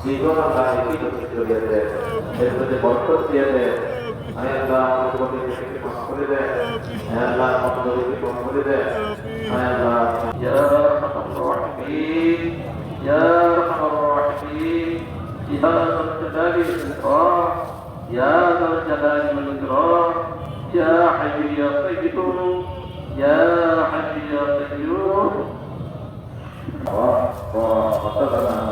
জীবন আল্লাহ একই নসিব করিয়ে দেয় এর মধ্যে বরকত দিয়ে দেয় আয় আল্লাহ আমাদের প্রতি মাফ করে দেয় আয় আল্লাহ আমাদের মাফ করে দেয় আয় আল্লাহ ইয়া আরহামার রাহিমিন ইয়া আরহামার রাহিমিন ইয়া যাল জালালি ওয়াল ইকরাম ইয়া যাল জালালি ওয়াল ইকরাম ইয়া হাইয়্যু ইয়া কাইয়্যুম ইয়া হাইয়্যু ইয়া কাইয়্যুম وصدقنا عليه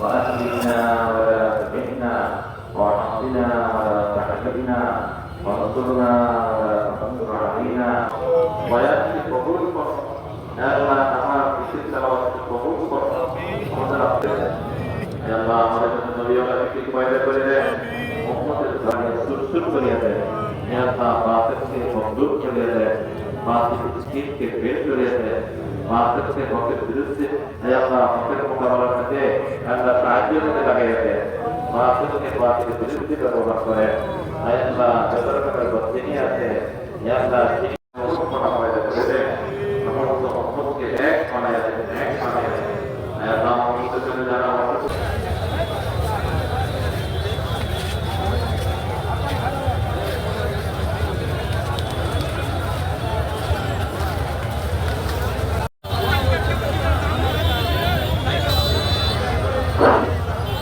وأهلنا ولا تهنا وأعطنا ولا تحرمنا وانصرنا ولا تنصر علينا ويأتي قبولكم يا الله تعالى في سلسلة قبولكم يا الله আমাদের জন্য নবী ওয়ালা ফিকির পয়দা করে দেন উম্মতের জানে সুরসুর করিয়া দেন ইয়া আল্লাহ বাতিলকে মকদুর করিয়া দেন বাতিল স্কিমকে বের করিয়া দেন বাতিলকে হকের বিরুদ্ধে ইয়া আল্লাহ হকের মোকাবেলা করতে লাগাইয়া দেন বাতিলকে বাতিলের বিরুদ্ধে ব্যবহার করে। ইয়া যত রকমের বস্তিনি আছে ইয়া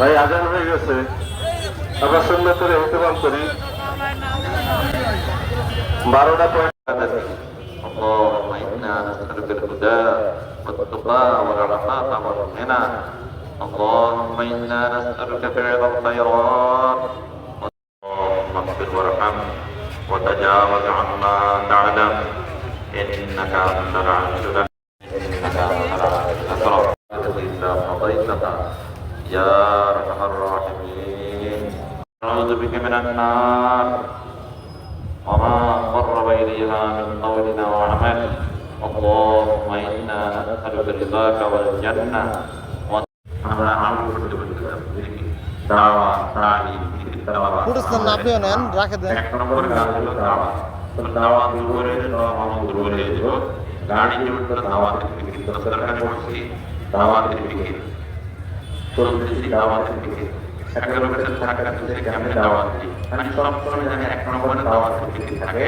ভাই আজান হয়ে গেছে আমরা সুন্দর করে ইহতেমাম করি বারোটা পয়েন্ট اللهم إنا نسألك الهدى والتقى والعفاف والغنى اللهم إنا نسألك فعل الخيرات اللهم اغفر وارحم وتجاوز عما تعلم إنك أنت العزيز إنك أنت العزيز الأكرم إذا قضيتها يا أرحم الراحمين نعوذ بك من النار وما قرب إليها من قول وعمل اللهم إنا نسألك رضاك والجنة আমরা আমল করতে করতে দাওয়া তালিম দাওয়া ফুটেজটা নাপিয়ে নেন রাখে দেন এক নম্বর কাজ হলো দাওয়া তো দাওয়া দূর করে দাওয়া আমল দূর করে দিল দিকে থাকার থেকে। মানে এক নম্বরে দাওয়াতের দিকে থাকে।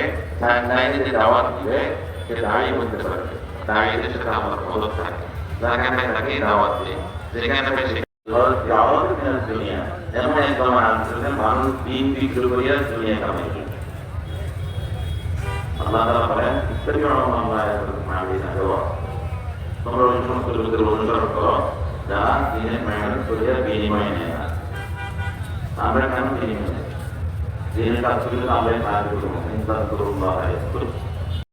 লাইনে যে দাওয়াত দিবে, সে দাঁড়িয়ে বলতে পারবে। দাঁড়িয়ে সাথে আমার মদত থাকে যাকে আমি দাওয়াত দিই। যেখানে দাওয়াত দুনিয়া। এমন একদম আনছিলেন মানুষ দিন বিক্রি করিয়া দুনিয়া কামাই আল্লাহ তাআলা বলেন, ইত্তাবিউ মা ইয়াকুলুনা তোমরা ওই সমস্ত লোকদের অনুসরণ করো। దానిని సూర్య వినిమయమైన తామరకం వినిమయమైన దీని తప్పులు తామరే కాదు ఇంత కుటుంబాలు